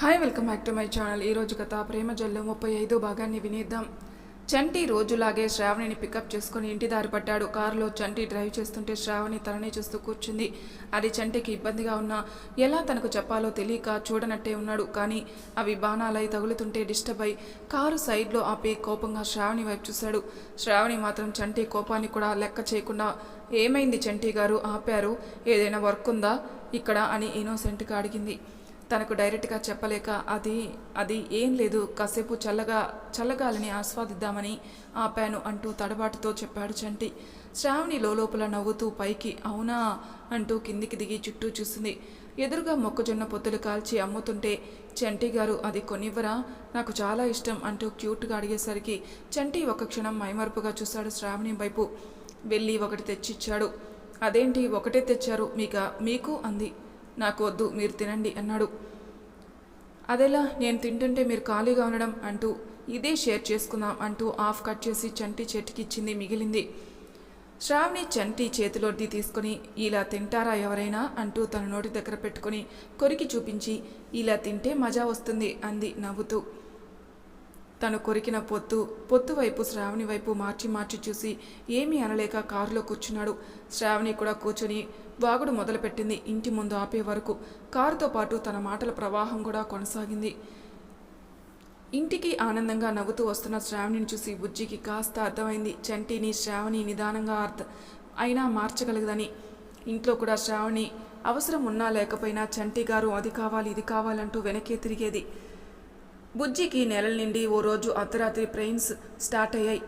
Hi welcome back to my channel ఈరోజు కథ ప్రేమ జల్లు ముప్పై ఐదో భాగాన్ని వినేద్దాం. చంటి రోజులాగే శ్రావణిని పికప్ చేసుకుని ఇంటి దారి పట్టాడు. కారులో చంటి డ్రైవ్ చేస్తుంటే శ్రావణి తననే చూస్తూ కూర్చుంది. అది చంటికి ఇబ్బందిగా ఉన్నా ఎలా తనకు చెప్పాలో తెలియక చూడనట్టే ఉన్నాడు. కానీ అవి బాణాలై తగులుతుంటే డిస్టర్బ్ అయి కారు సైడ్లో ఆపి కోపంగా శ్రావణి వైపు చూశాడు. శ్రావణి మాత్రం చంటి కోపాన్ని కూడా లెక్క చేయకుండా ఏమైంది చంటి గారు? ఆపారు? ఏదైనా వర్క్ ఉందా? ఇక్కడ? అని ఇన్నోసెంట్గా అడిగింది. తనకు డైరెక్ట్గా చెప్పలేక అది అది ఏం లేదు కాసేపు చల్లగా చల్లగాలిని ఆస్వాదిద్దామని ఆపాను అంటూ తడబాటుతో చెప్పాడు చంటి. శ్రావణి లోపల నవ్వుతూ పైకి అవునా? అంటూ కిందికి దిగి చుట్టూ చూసింది. ఎదురుగా మొక్కజొన్న పొత్తులు కాల్చి అమ్ముతుంటే చంటి గారు అది కొనివ్వరా? నాకు చాలా ఇష్టం అంటూ క్యూట్గా అడిగేసరికి చంటి ఒక క్షణం మైమరుపుగా చూశాడు శ్రావణి వైపు. వెళ్ళి ఒకటి తెచ్చిచ్చాడు. అదేంటి? ఒకటే తెచ్చారు. మీక? మీకు? అంది. నాకు వద్దు మీరు తినండి అన్నాడు. అదేలా నేను తింటుంటే మీరు ఖాళీగా ఉండడం అంటూ ఇదే షేర్ చేసుకుందాం అంటూ ఆఫ్ కట్ చేసి చంటి చేతికి ఇచ్చింది మిగిలింది. శ్రావణి చంటి చేతిలోది తీసుకుని ఇలా తింటారా ఎవరైనా అంటూ తన నోటి దగ్గర పెట్టుకుని కొరికి చూపించి ఇలా తింటే మజా వస్తుంది అంది నవ్వుతూ. తను కొరికిన పొత్తు పొత్తు వైపు శ్రావణి వైపు మార్చి మార్చి చూసి ఏమీ అనలేక కారులో కూర్చున్నాడు. శ్రావణి కూడా కూర్చొని వాగుడు మొదలుపెట్టింది. ఇంటి ముందు ఆపే వరకు కారుతో పాటు తన మాటల ప్రవాహం కూడా కొనసాగింది. ఇంటికి ఆనందంగా నవ్వుతూ వస్తున్న శ్రావణిని చూసి బుజ్జికి కాస్త అర్థమైంది. చంటిని శ్రావణి నిదానంగా అర్థ అయినా మార్చగలగదని. ఇంట్లో కూడా శ్రావణి అవసరం ఉన్నా లేకపోయినా చంటి గారు అది కావాలి ఇది కావాలంటూ వెనకే తిరిగేది. బుజ్జికి నెలల నుండి ఓ రోజు అర్ధరాత్రి ప్రెయిన్స్ స్టార్ట్ అయ్యాయి.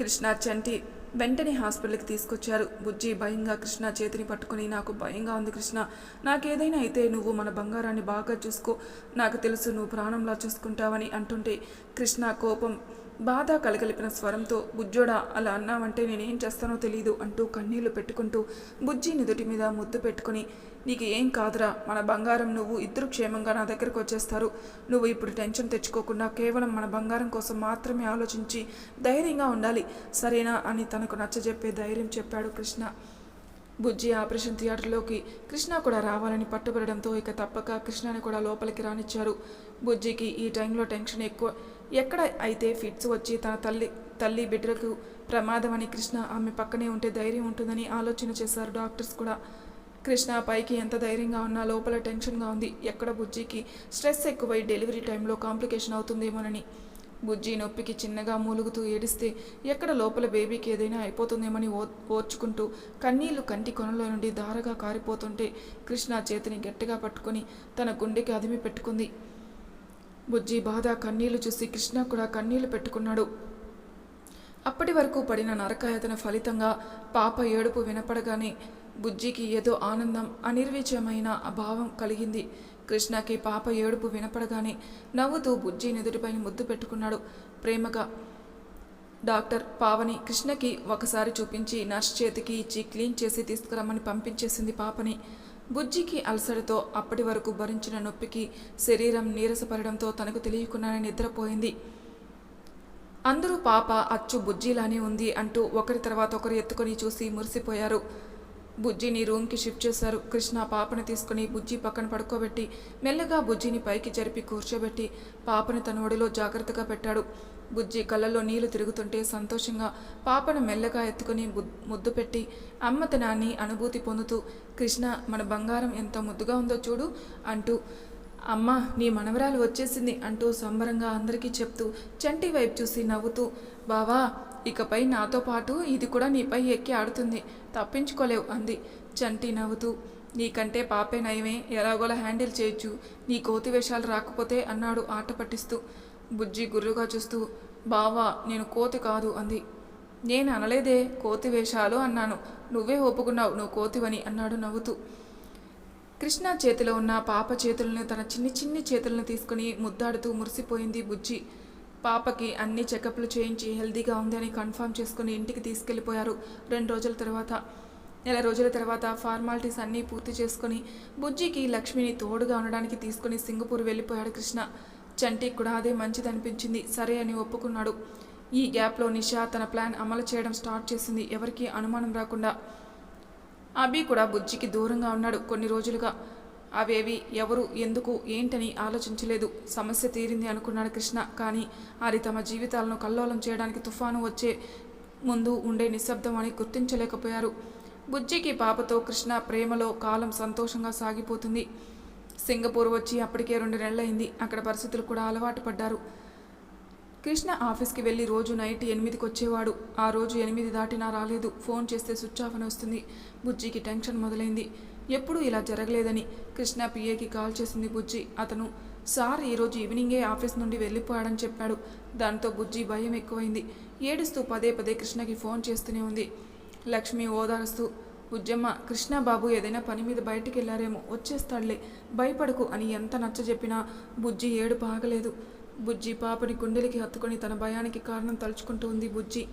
కృష్ణ చంటి వెంటనే హాస్పిటల్కి తీసుకొచ్చారు. బుజ్జి భయంగా కృష్ణ చేతిని పట్టుకుని నాకు భయంగా ఉంది కృష్ణ. నాకేదైనా అయితే నువ్వు మన బంగారాన్ని బాగా చూసుకో. నాకు తెలుసు నువ్వు ప్రాణంలా చూసుకుంటావని అంటుంటే కృష్ణ కోపం బాధ కలగలిపిన స్వరంతో బుజ్జోడా అలా అన్నావంటే నేనేం చేస్తానో తెలియదు అంటూ కన్నీళ్ళు పెట్టుకుంటూ బుజ్జి నిదుటి మీద ముద్దు పెట్టుకుని నీకు ఏం కాదురా మన బంగారం నువ్వు ఇద్దరు క్షేమంగా నా దగ్గరకు వచ్చేస్తారు. నువ్వు ఇప్పుడు టెన్షన్ తెచ్చుకోకుండా కేవలం మన బంగారం కోసం మాత్రమే ఆలోచించి ధైర్యంగా ఉండాలి. సరేనా? అని తనకు నచ్చజెప్పే ధైర్యం చెప్పాడు కృష్ణ. బుజ్జి ఆపరేషన్ థియేటర్లోకి కృష్ణ కూడా రావాలని పట్టుబడడంతో ఇక తప్పక కృష్ణని కూడా లోపలికి రానిచ్చారు. బుజ్జికి ఈ టైంలో టెన్షన్ ఎక్కువ. ఎక్కడ అయితే ఫిట్స్ వచ్చి తన తల్లి తల్లి బిడ్డలకు ప్రమాదమని కృష్ణ ఆమె పక్కనే ఉంటే ధైర్యం ఉంటుందని ఆలోచన చేశారు డాక్టర్స్ కూడా. కృష్ణ పైకి ఎంత ధైర్యంగా ఉన్నా లోపల టెన్షన్గా ఉంది. ఎక్కడ బుజ్జికి స్ట్రెస్ ఎక్కువై డెలివరీ టైంలో కాంప్లికేషన్ అవుతుందేమోనని బుజ్జి నొప్పికి చిన్నగా మూలుగుతూ ఏడిస్తే ఎక్కడ లోపల బేబీకి ఏదైనా అయిపోతుందేమని ఓ ఓర్చుకుంటూ కన్నీళ్ళు కంటి కొనలో నుండి దారగా కారిపోతుంటే కృష్ణ చేతిని గట్టిగా పట్టుకొని తన గుండెకి అదిమి పెట్టుకుంది. బుజ్జి బాధ కన్నీళ్ళు చూసి కృష్ణ కూడా కన్నీళ్ళు పెట్టుకున్నాడు. అప్పటి వరకు పడిన నరకాయతన ఫలితంగా పాప ఏడుపు వినపడగానే బుజ్జికి ఏదో ఆనందం అనిర్విచయమైన భావం కలిగింది. కృష్ణకి పాప ఏడుపు వినపడగానే నవ్వుతూ బుజ్జి నెదుటిపైన ముద్దు పెట్టుకున్నాడు. ప్రేమగా డాక్టర్ పావని కృష్ణకి ఒకసారి చూపించి నర్స్ చేతికి ఇచ్చి క్లీన్ చేసి తీసుకురమ్మని పంపించేసింది పాపని. బుజ్జికి అలసడతో అప్పటి వరకు భరించిన నొప్పికి శరీరం నీరసపడడంతో తనకు తెలియకుండానే నిద్రపోయింది. అందరూ పాప అచ్చు బుజ్జిలానే ఉంది అంటూ ఒకరి తర్వాత ఒకరు ఎత్తుకొని చూసి మురిసిపోయారు. బుజ్జిని రూమ్కి షిఫ్ట్ చేశారు. కృష్ణ పాపను తీసుకుని బుజ్జి పక్కన పడుకోబెట్టి మెల్లగా బుజ్జిని పైకి జరిపి కూర్చోబెట్టి పాపను తన ఒడిలో జాగ్రత్తగా పెట్టాడు. బుజ్జి కళ్ళల్లో నీళ్ళు తిరుగుతుంటే సంతోషంగా పాపను మెల్లగా ఎత్తుకుని ముద్దు పెట్టి అమ్మతనాన్ని అనుభూతి పొందుతూ కృష్ణ మన బంగారం ఎంత ముద్దుగా ఉందో చూడు అంటూ అమ్మ నీ మనవరాలు వచ్చేసింది అంటూ సంబరంగా అందరికీ చెప్తూ చంటి వైపు చూసి నవ్వుతూ బావా ఇకపై నాతో పాటు ఇది కూడా నీపై ఎక్కి ఆడుతుంది. తప్పించుకోలేవు అంది. చంటి నవ్వుతూ. నీకంటే పాపే నయమే ఎలాగోలా హ్యాండిల్ చేయొచ్చు. నీ కోతి వేషాలు రాకపోతే అన్నాడు ఆట పట్టిస్తూ. బుజ్జి గుర్రుగా చూస్తూ. బావా నేను కోతి కాదు అంది. నేను అనలేదే కోతి వేషాలు అన్నాను. నువ్వే ఒప్పుకున్నావు నువ్వు కోతివని అన్నాడు నవ్వుతూ. కృష్ణ చేతిలో ఉన్న పాప చేతులను తన చిన్ని చిన్ని చేతులను తీసుకుని ముద్దాడుతూ మురిసిపోయింది బుజ్జి. పాపకి అన్ని చెకప్లు చేయించి హెల్దీగా ఉంది అని కన్ఫర్మ్ చేసుకుని ఇంటికి తీసుకెళ్ళిపోయారు. రెండు రోజుల తర్వాత నెల రోజుల తర్వాత ఫార్మాలిటీస్ అన్నీ పూర్తి చేసుకుని బుజ్జికి లక్ష్మిని తోడుగా ఉండడానికి తీసుకుని సింగపూర్ వెళ్ళిపోయాడు కృష్ణ. చంటికి కూడా అదే మంచిదనిపించింది. సరే అని ఒప్పుకున్నాడు. ఈ గ్యాప్లో నిషా తన ప్లాన్ అమలు చేయడం స్టార్ట్ చేసింది. ఎవరికీ అనుమానం రాకుండా అభి కూడా బుజ్జికి దూరంగా ఉన్నాడు. కొన్ని రోజులుగా అవేవి ఎవరు ఎందుకు ఏంటని ఆలోచించలేదు. సమస్య తీరింది అనుకున్నాడు కృష్ణ. కానీ అది తమ జీవితాలను కల్లోలం చేయడానికి తుఫాను వచ్చే ముందు ఉండే నిశ్శబ్దం అని గుర్తించలేకపోయారు. బుజ్జికి పాపతో కృష్ణ ప్రేమలో కాలం సంతోషంగా సాగిపోతుంది. సింగపూర్ వచ్చి అప్పటికే రెండు నెలలైంది. అక్కడ పరిస్థితులు కూడా అలవాటు పడ్డారు. కృష్ణ ఆఫీస్కి వెళ్ళి రోజు నైట్ ఎనిమిదికి వచ్చేవాడు. ఆ రోజు ఎనిమిది దాటినా రాలేదు. ఫోన్ చేస్తే స్విచ్ ఆఫ్ అని వస్తుంది. బుజ్జికి టెన్షన్ మొదలైంది. ఎప్పుడూ ఇలా జరగలేదని కృష్ణ పిఏకి కాల్ చేసింది బుజ్జి. అతను సార్ ఈరోజు ఈవినింగే ఆఫీస్ నుండి వెళ్ళిపోయాడని చెప్పాడు. దాంతో బుజ్జి భయం ఎక్కువైంది. ఏడుస్తూ పదే పదే కృష్ణకి ఫోన్ చేస్తూనే ఉంది. లక్ష్మి ఓదారుస్తూ ఉజ్జమ్మ కృష్ణబాబు ఏదైనా పని మీద బయటికి వెళ్ళారేమో వచ్చేస్తాడులే. భయపడకు అని ఎంత నచ్చజెప్పినా బుజ్జి ఏడు పాగలేదు బుజ్జి పాపని గుండెలకి హత్తుకొని తన భయానికి కారణం తలుచుకుంటూ ఉంది బుజ్జి.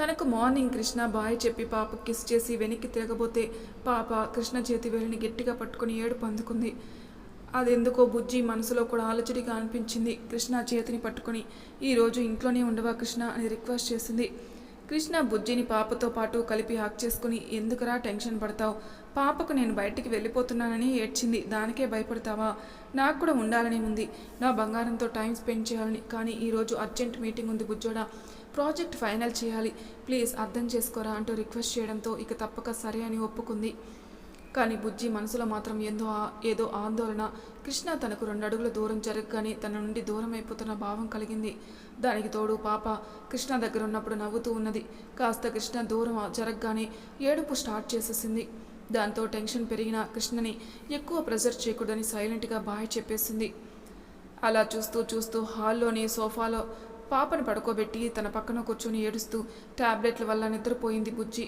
తనకు మార్నింగ్ కృష్ణ బాయ్ చెప్పి పాప కిస్ చేసి వెనక్కి తిరగబోతే పాప కృష్ణ చేతి వేలిని గట్టిగా పట్టుకుని ఏడుపు అందుకుంది. అదెందుకో బుజ్జి మనసులో కూడా ఆలోచడిగా అనిపించింది. కృష్ణ చేతిని పట్టుకొని ఈరోజు ఇంట్లోనే ఉండవా కృష్ణ? అని రిక్వెస్ట్ చేసింది. కృష్ణ బుజ్జిని పాపతో పాటు కలిపి హాక్ చేసుకుని ఎందుకురా టెన్షన్ పడతావు? పాపకు నేను బయటికి వెళ్ళిపోతున్నానని ఏడ్చింది. దానికే భయపడతావా? నాకు కూడా ఉండాలని ఉంది. నా బంగారంతో టైం స్పెండ్ చేయాలని. కానీ ఈరోజు అర్జెంట్ మీటింగ్ ఉంది బుజ్జోడా. ప్రాజెక్ట్ ఫైనల్ చేయాలి. ప్లీజ్ అర్థం చేసుకోరా అంటూ రిక్వెస్ట్ చేయడంతో ఇక తప్పక సరే అని ఒప్పుకుంది. కానీ బుజ్జి మనసులో మాత్రం ఎందో ఏదో ఆందోళన. కృష్ణ తనకు రెండు అడుగుల దూరం జరగగానే తన నుండి దూరం అయిపోతున్న భావం కలిగింది. దానికి తోడు పాప కృష్ణ దగ్గర ఉన్నప్పుడు నవ్వుతూ ఉన్నది. కాస్త కృష్ణ దూరం జరగగానే ఏడుపు స్టార్ట్ చేసేసింది. దాంతో టెన్షన్ పెరిగిన కృష్ణని ఎక్కువ ప్రెజర్ చేయకూడదని సైలెంట్గా బాయ్ చెప్పేసింది. అలా చూస్తూ చూస్తూ హాల్లోని సోఫాలో పాపను పడుకోబెట్టి తన పక్కన కూర్చొని ఏడుస్తూ టాబ్లెట్ల వల్ల నిద్రపోయింది బుజ్జి.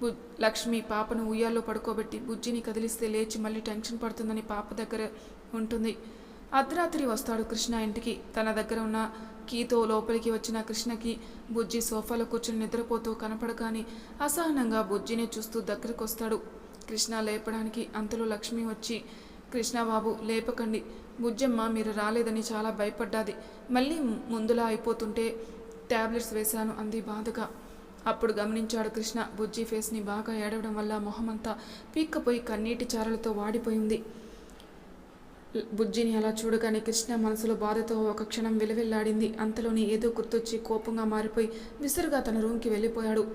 బు లక్ష్మి పాపను ఉయ్యాల్లో పడుకోబెట్టి బుజ్జిని కదిలిస్తే లేచి మళ్ళీ టెన్షన్ పడుతుందని పాప దగ్గర ఉంటుంది. అర్ధరాత్రి వస్తాడు కృష్ణ ఇంటికి. తన దగ్గర ఉన్న కీతో లోపలికి వచ్చిన కృష్ణకి బుజ్జి సోఫాలో కూర్చొని నిద్రపోతూ కనపడగానే అసహనంగా బుజ్జిని చూస్తూ దగ్గరకు వస్తాడు కృష్ణ లేపడానికి అంతలో లక్ష్మి వచ్చి కృష్ణబాబు లేపకండి. బుజ్జమ్మ మీరు రాలేదని చాలా భయపడ్డాది. మళ్ళీ ముందులా అయిపోతుంటే ట్యాబ్లెట్స్ వేశాను అంది బాధగా. అప్పుడు గమనించాడు కృష్ణ బుజ్జి ఫేస్ని బాగా ఏడవడం వల్ల మొహమంతా పీక్కపోయి కన్నీటి చారలతో వాడిపోయింది. బుజ్జిని అలా చూడగానే కృష్ణ మనసులో బాధతో ఒక క్షణం విలవిల్లాడింది. అంతలోని ఏదో గుర్తొచ్చి కోపంగా మారిపోయి విసురుగా తన రూమ్కి వెళ్ళిపోయాడు.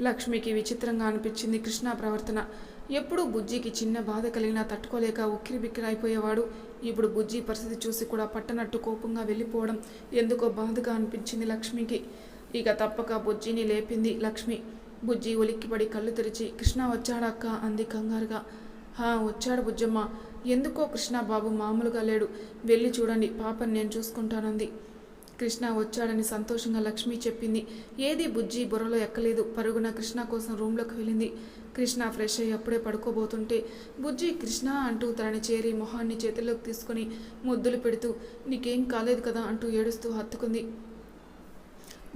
లక్ష్మికి విచిత్రంగా అనిపించింది కృష్ణ ప్రవర్తన. ఎప్పుడూ బుజ్జికి చిన్న బాధ కలిగినా తట్టుకోలేక ఉక్కిరి బిక్కిరి అయిపోయేవాడు ఇప్పుడు బుజ్జి పరిస్థితి చూసి కూడా పట్టనట్టు కోపంగా వెళ్ళిపోవడం ఎందుకో బాధగా అనిపించింది లక్ష్మికి. ఇక తప్పక బుజ్జిని లేపింది లక్ష్మి. బుజ్జి ఉలిక్కిపడి కళ్ళు తెరిచి కృష్ణ వచ్చాడక్క అంది కంగారుగా. హా వచ్చాడు బుజ్జమ్మ. ఎందుకో కృష్ణ బాబు మామూలుగా లేడు. వెళ్ళి చూడండి పాపని నేను చూసుకుంటానంది. కృష్ణ వచ్చాడని సంతోషంగా లక్ష్మి చెప్పింది. ఏది బుజ్జి బుర్రలో ఎక్కలేదు. పరుగున కృష్ణ కోసం రూమ్లోకి వెళ్ళింది. కృష్ణ ఫ్రెష్ అయ్యి అప్పుడే పడుకోబోతుంటే బుజ్జి కృష్ణ అంటూ తనని చేరి మొహాన్ని చేతిలోకి తీసుకుని ముద్దులు పెడుతూ నీకేం కాలేదు కదా అంటూ ఏడుస్తూ హత్తుకుంది.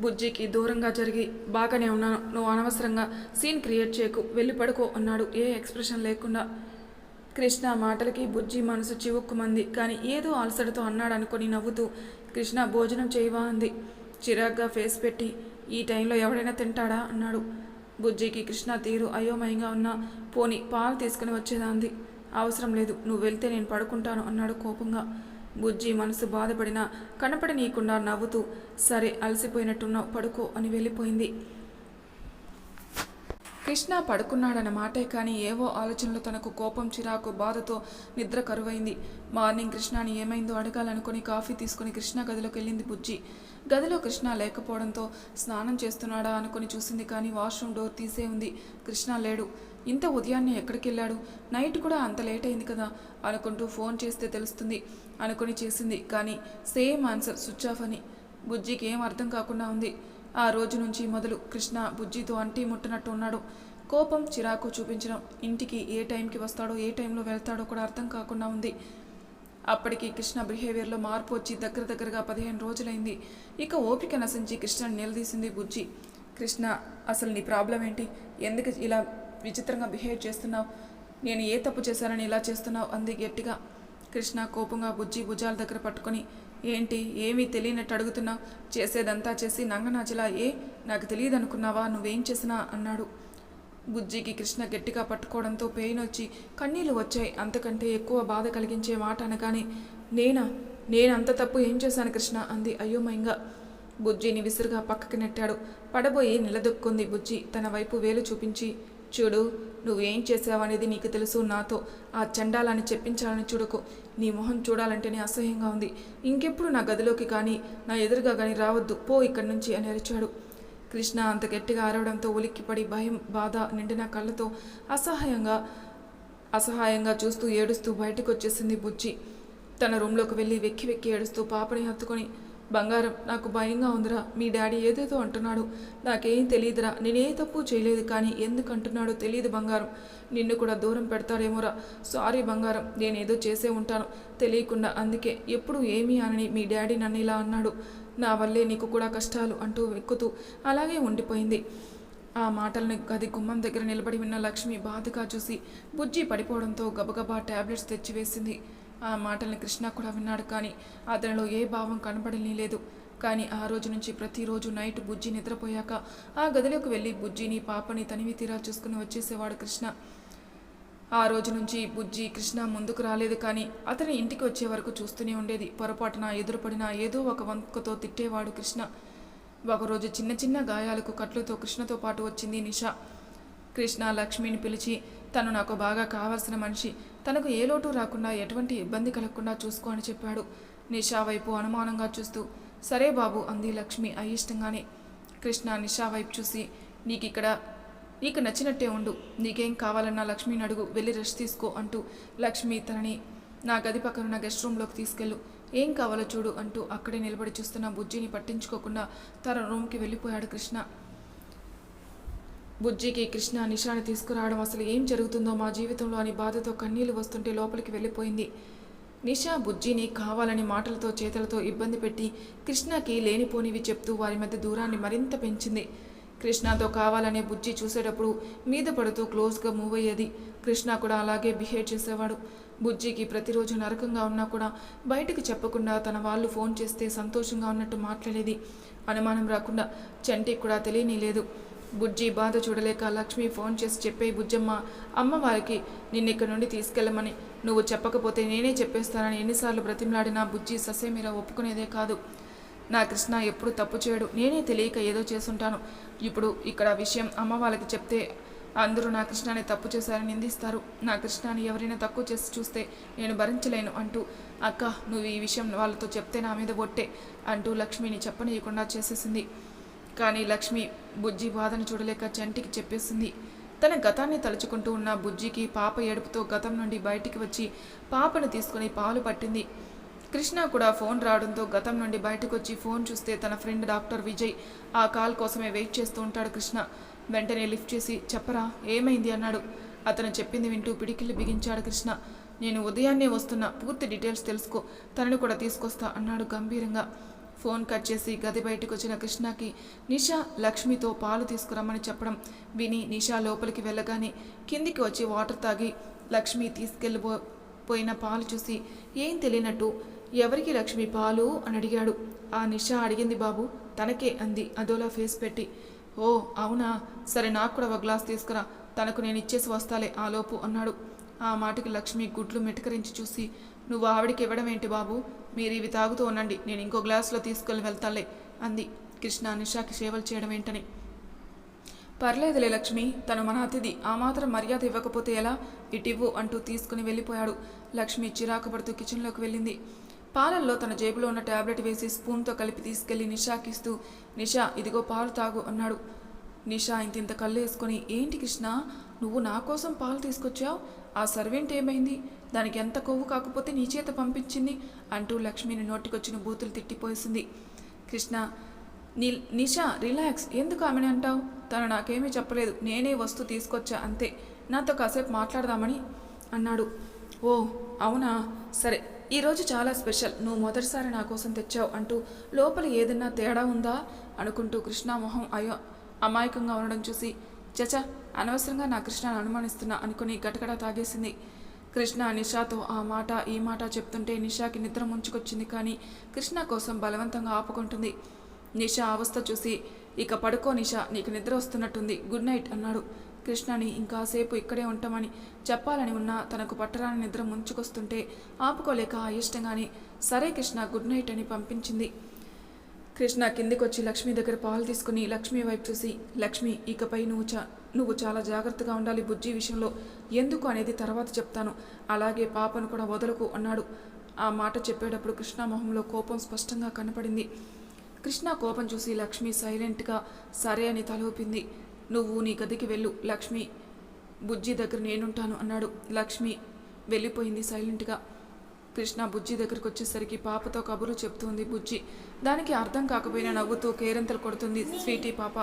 బుజ్జికి దూరంగా జరిగి బాగానే ఉన్నాను నువ్వు అనవసరంగా సీన్ క్రియేట్ చేయకు వెళ్ళి పడుకో అన్నాడు. ఏ ఎక్స్ప్రెషన్ లేకుండా కృష్ణ మాటలకి బుజ్జి మనసు చివుక్కుమంది. కానీ ఏదో అలసటతో అన్నాడు అనుకుని నవ్వుతూ కృష్ణ భోజనం చేయవా అంది. చిరాగ్గా ఫేస్ పెట్టి ఈ టైంలో ఎవడైనా తింటాడా? అన్నాడు. బుజ్జికి కృష్ణ తీరు అయోమయంగా ఉన్న పోని పాలు తీసుకుని వచ్చేదాంది. అవసరం లేదు నువ్వు వెళ్తే నేను పడుకుంటాను అన్నాడు కోపంగా. బుజ్జి మనసు బాధపడినా కనపడనీయకుండా నవ్వుతూ సరే అలసిపోయినట్టున్నావు పడుకో అని వెళ్ళిపోయింది. కృష్ణ పడుకున్నాడన్న మాటే కానీ ఏవో ఆలోచనలు తనకు కోపం చిరాకు బాధతో నిద్ర కరువైంది. మార్నింగ్ కృష్ణని ఏమైందో అడగాలనుకుని కాఫీ తీసుకుని కృష్ణ గదిలోకి వెళ్ళింది బుజ్జి. గదిలో కృష్ణ లేకపోవడంతో స్నానం చేస్తున్నాడా అనుకుని చూసింది కానీ వాష్రూమ్ డోర్ తీసే ఉంది. కృష్ణ లేడు. ఇంత ఉదయాన్నే ఎక్కడికి వెళ్ళాడు? నైట్ కూడా అంత లేట్ అయింది కదా అనుకుంటూ ఫోన్ చేస్తే తెలుస్తుంది అనుకుని చేసింది కానీ సేమ్ ఆన్సర్ స్విచ్ ఆఫ్ అని. బుజ్జికి ఏం అర్థం కాకుండా ఉంది. ఆ రోజు నుంచి మొదలు కృష్ణ బుజ్జితో అంటి ముట్టనట్టు ఉన్నాడు కోపం చిరాకు చూపించడం ఇంటికి ఏ టైంకి వస్తాడో ఏ టైంలో వెళ్తాడో కూడా అర్థం కాకుండా ఉంది. అప్పటికి కృష్ణ బిహేవియర్లో మార్పు వచ్చి దగ్గర దగ్గరగా పదిహేను రోజులైంది. ఇక ఓపిక నశించి కృష్ణని నిలదీసింది బుజ్జి. కృష్ణ అసలు నీ ప్రాబ్లం ఏంటి? ఎందుకు ఇలా విచిత్రంగా బిహేవ్ చేస్తున్నావు? నేను ఏ తప్పు చేశానని ఇలా చేస్తున్నావు? అంది గట్టిగా. కృష్ణ కోపంగా బుజ్జి భుజాల దగ్గర పట్టుకొని ఏంటి? ఏమీ తెలియనట్టు అడుగుతున్నావు చేసేదంతా చేసి నంగనాచలా ఏ నాకు తెలియదు అనుకున్నావా నువ్వేం చేసినా? అన్నాడు. బుజ్జికి కృష్ణ గట్టిగా పట్టుకోవడంతో పెయిన్ వచ్చి కన్నీళ్ళు వచ్చాయి. అంతకంటే ఎక్కువ బాధ కలిగించే మాట అనగానే నేనా? నేనంత తప్పు ఏం చేశాను కృష్ణ? అంది అయోమయంగా. బుజ్జిని విసురుగా పక్కకి నెట్టాడు. పడబోయి నిలదొక్కుంది బుజ్జి. తన వైపు వేలు చూపించి చూడు నువ్వేం చేసావనేది నీకు తెలుసు నాతో. ఆ చండాలని చెప్పించాలని చూడకు. నీ మొహం చూడాలంటేనే అసహ్యంగా ఉంది. ఇంకెప్పుడు నా గదిలోకి కానీ నా ఎదురుగా కానీ రావద్దు. పో ఇక్కడి నుంచి అని అరిచాడు. కృష్ణ అంత గట్టిగా అరవడంతో ఉలిక్కిపడి భయం బాధ నిండిన కళ్ళతో అసహాయంగా అసహాయంగా చూస్తూ ఏడుస్తూ బయటకు వచ్చేసింది బుజ్జి. తన రూమ్లోకి వెళ్ళి వెక్కి వెక్కి ఏడుస్తూ పాపని హత్తుకొని బంగారం నాకు భయంగా ఉందిరా. మీ డాడీ ఏదేదో అంటున్నాడు. నాకేం తెలియదురా నేనే తప్పు చేయలేదు కానీ ఎందుకు అంటున్నాడో తెలియదు బంగారం. నిన్ను కూడా దూరం పెడతాడేమోరా. సారీ బంగారం నేనేదో చేసే ఉంటాను. తెలియకుండా అందుకే ఎప్పుడు ఏమీ అనని మీ డాడీ నన్ను ఇలా అన్నాడు. నా వల్లే నీకు కూడా కష్టాలు అంటూ వెక్కుతూ అలాగే ఉండిపోయింది. ఆ మాటలను గది గుమ్మం దగ్గర నిలబడి ఉన్న లక్ష్మి బాధగా చూసి బుజ్జి పడిపోవడంతో గబగబా టాబ్లెట్స్ తెచ్చివేసింది. ఆ మాటల్ని కృష్ణ కూడా విన్నాడు కానీ అతనిలో ఏ భావం కనబడని లేదు. కానీ ఆ రోజు నుంచి ప్రతిరోజు నైట్ బుజ్జి నిద్రపోయాక ఆ గదిలోకి వెళ్ళి బుజ్జిని పాపని తనివి తీరా చూసుకుని వచ్చేసేవాడు కృష్ణ. ఆ రోజు నుంచి బుజ్జి కృష్ణ ముందుకు రాలేదు కానీ అతని ఇంటికి వచ్చే వరకు చూస్తూనే ఉండేది. పొరపాటున ఎదురుపడిన ఏదో ఒక వంకతో తిట్టేవాడు కృష్ణ. ఒకరోజు చిన్న చిన్న గాయాలకు కట్లతో కృష్ణతో పాటు వచ్చింది నిషా. కృష్ణ లక్ష్మిని పిలిచి తను నాకు బాగా కావాల్సిన మనిషి. తనకు ఏ లోటు రాకుండా ఎటువంటి ఇబ్బంది కలగకుండా చూసుకో అని చెప్పాడు. నిషా వైపు అనుమానంగా చూస్తూ సరే బాబు అంది లక్ష్మి అయిష్టంగానే. కృష్ణ నిషా వైపు చూసి నీకు ఇక్కడ నీకు నచ్చినట్టే ఉండు. నీకేం కావాలన్నా లక్ష్మిని అడుగు వెళ్ళి రెస్ట్ తీసుకో అంటూ లక్ష్మి తనని నా గది పక్కనున్న గెస్ట్ రూమ్లోకి తీసుకెళ్ళు. ఏం కావాలో చూడు అంటూ అక్కడే నిలబడి చూస్తున్న బుజ్జిని పట్టించుకోకుండా తన రూమ్కి వెళ్ళిపోయాడు కృష్ణ. బుజ్జికి కృష్ణ నిషాని తీసుకురావడం అసలు ఏం జరుగుతుందో మా జీవితంలో అని బాధతో కన్నీళ్ళు వస్తుంటే లోపలికి వెళ్ళిపోయింది. నిషా బుజ్జిని కావాలని మాటలతో చేతులతో ఇబ్బంది పెట్టి కృష్ణకి లేనిపోనివి చెప్తూ వారి మధ్య దూరాన్ని మరింత పెంచింది. కృష్ణతో కావాలనే బుజ్జి చూసేటప్పుడు మీద పడుతూ క్లోజ్గా మూవ్ అయ్యేది. కృష్ణ కూడా అలాగే బిహేవ్ చేసేవాడు. బుజ్జికి ప్రతిరోజు నరకంగా ఉన్నా కూడా బయటకు చెప్పకుండా తన వాళ్ళు ఫోన్ చేస్తే సంతోషంగా ఉన్నట్టు మాట్లాడేది. అనుమానం రాకుండా చంటికి కూడా తెలియని లేదు. బుజ్జి బాధ చూడలేక లక్ష్మి ఫోన్ చేసి చెప్పే బుజ్జమ్మ అమ్మ వారికి నిన్నిక్కడి నుండి తీసుకెళ్ళమని నువ్వు చెప్పకపోతే నేనే చెప్పేస్తానని ఎన్నిసార్లు బ్రతిమలాడినా బుజ్జి ససేమిరా ఒప్పుకునేదే కాదు. నా కృష్ణ ఎప్పుడు తప్పు చేయడు. నేనే తెలియక ఏదో చేసుంటాను ఇప్పుడు ఇక్కడ విషయం అమ్మ వాళ్ళకి చెప్తే అందరూ నా కృష్ణాని తప్పు చేశారని నిందిస్తారు. నా కృష్ణాని ఎవరైనా తక్కువ చేసి చూస్తే నేను భరించలేను అంటూ అక్క నువ్వు ఈ విషయం వాళ్ళతో చెప్తే నా మీద ఒట్టే అంటూ లక్ష్మిని చెప్పనీయకుండా చేసేసింది. కానీ లక్ష్మి బుజ్జి బాధను చూడలేక చంటికి చెప్పేసింది. తన గతాన్ని తలుచుకుంటూ ఉన్న బుజ్జికి పాప ఏడుపుతో గతం నుండి బయటికి వచ్చి పాపను తీసుకుని పాలు పట్టింది. కృష్ణ కూడా ఫోన్ రావడంతో గతం నుండి బయటకు వచ్చి ఫోన్ చూస్తే తన ఫ్రెండ్ డాక్టర్ విజయ్ ఆ కాల్ కోసమే వెయిట్ చేస్తూ ఉంటాడు కృష్ణ. వెంటనే లిఫ్ట్ చేసి చెప్పరా ఏమైంది? అన్నాడు. అతను చెప్పింది వింటూ పిడికిళ్ళు బిగించాడు కృష్ణ. నేను ఉదయాన్నే వస్తున్నా పూర్తి డీటెయిల్స్ తెలుసుకో తనని కూడా తీసుకొస్తా అన్నాడు గంభీరంగా. ఫోన్ కట్ చేసి గది బయటకు వచ్చిన కృష్ణకి నిషా లక్ష్మితో పాలు తీసుకురమ్మని చెప్పడం విని నిషా లోపలికి వెళ్ళగానే కిందికి వచ్చి వాటర్ తాగి లక్ష్మి తీసుకెళ్ళిపో పోయిన పాలు చూసి ఏం తెలియనట్టు? ఎవరికి లక్ష్మి పాలు? అని అడిగాడు. ఆ నిషా అడిగింది బాబు తనకే అంది. అదోలా ఫేస్ పెట్టి ఓ అవునా? సరే నాకు కూడా ఒక గ్లాస్ తీసుకురా. తనకు నేను ఇచ్చేసి వస్తాలే ఆ లోపు అన్నాడు. ఆ మాటకి లక్ష్మి గుడ్లు మెటకరించి చూసి నువ్వు ఆవిడికి ఇవ్వడం ఏంటి బాబు? మీరు ఇవి తాగుతూ ఉండండి. నేను ఇంకో గ్లాసులో తీసుకొని వెళ్తాలే అంది. కృష్ణ నిషాకి సేవలు చేయడం ఏంటని. పర్లేదులే లక్ష్మి తను మన అతిథి. ఆ మాత్రం మర్యాద ఇవ్వకపోతే ఎలా? ఇటివ్వు అంటూ తీసుకుని వెళ్ళిపోయాడు. లక్ష్మి చిరాకు పడుతూ కిచెన్లోకి వెళ్ళింది. పాలల్లో తన జేబులో ఉన్న టాబ్లెట్ వేసి స్పూన్తో కలిపి తీసుకెళ్ళి నిషాకిస్తూ నిషా ఇదిగో పాలు తాగు అన్నాడు. నిషా ఇంతింత కళ్ళు వేసుకొని ఏంటి కృష్ణ? నువ్వు నా కోసం పాలు తీసుకొచ్చావు? ఆ సర్వెంట్ ఏమైంది? దానికి ఎంత కొవ్వు కాకపోతే నీ చేత పంపించింది అంటూ లక్ష్మిని నోటికొచ్చిన బూతులు తిట్టిపోసింది కృష్ణ నీ నిషా రిలాక్స్ ఎందుకు ఆమెను అంటావు? తను నాకేమీ చెప్పలేదు. నేనే వస్తువు తీసుకొచ్చా అంతే. నాతో కాసేపు మాట్లాడదామని అన్నాడు. ఓ అవునా? సరే ఈరోజు చాలా స్పెషల్. నువ్వు మొదటిసారి నా కోసం తెచ్చావు అంటూ లోపల ఏదన్నా తేడా ఉందా? అనుకుంటూ కృష్ణ మొహం అయో అమాయకంగా ఉండడం చూసి చచ అనవసరంగా నా కృష్ణను అనుమానిస్తున్నా అనుకుని గటగడ తాగేసింది. కృష్ణ నిషాతో ఆ మాట ఈ మాట చెప్తుంటే నిషాకి నిద్ర ముంచుకొచ్చింది కానీ కృష్ణ కోసం బలవంతంగా ఆపుకుంటుంది. నిషా అవస్థ చూసి ఇక పడుకో నిషా నీకు నిద్ర వస్తున్నట్టుంది. గుడ్ నైట్ అన్నాడు. కృష్ణని ఇంకాసేపు ఇక్కడే ఉంటామని చెప్పాలని ఉన్నా తనకు పట్టరాని నిద్ర ముంచుకొస్తుంటే ఆపుకోలేక అయిష్టంగానే సరే కృష్ణ గుడ్ నైట్ అని పంపించింది. కృష్ణ కిందికొచ్చి లక్ష్మి దగ్గర పాలు తీసుకుని లక్ష్మి వైపు చూసి లక్ష్మి ఇకపై నువ్వు చా నువ్వు చాలా జాగ్రత్తగా ఉండాలి బుజ్జి విషయంలో. ఎందుకు అనేది తర్వాత చెప్తాను. అలాగే పాపను కూడా వదలకు అన్నాడు. ఆ మాట చెప్పేటప్పుడు కృష్ణ మొహంలో కోపం స్పష్టంగా కనపడింది. కృష్ణ కోపం చూసి లక్ష్మి సైలెంట్గా సరే అని తలూపింది నువ్వు నీ గదికి వెళ్ళు లక్ష్మి. బుజ్జి దగ్గర నేనుంటాను అన్నాడు. లక్ష్మి వెళ్ళిపోయింది సైలెంట్గా. కృష్ణ బుజ్జి దగ్గరికి వచ్చేసరికి పాపతో కబురు చెప్తుంది బుజ్జి. దానికి అర్థం కాకపోయినా నవ్వుతూ కేరింతలు కొడుతుంది స్వీటీ పాప.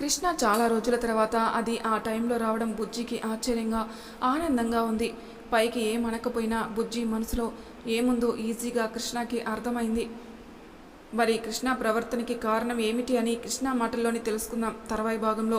కృష్ణ చాలా రోజుల తర్వాత అది ఆ టైంలో రావడం బుజ్జికి ఆశ్చర్యంగా ఆనందంగా ఉంది. పైకి ఏం అనకపోయినా బుజ్జి మనసులో ఏముందో ఈజీగా కృష్ణకి అర్థమైంది. మరి కృష్ణ ప్రవర్తనకి కారణం ఏమిటి అని కృష్ణ మాటల్లోని తెలుసుకుందాం. తర్వాయి భాగంలో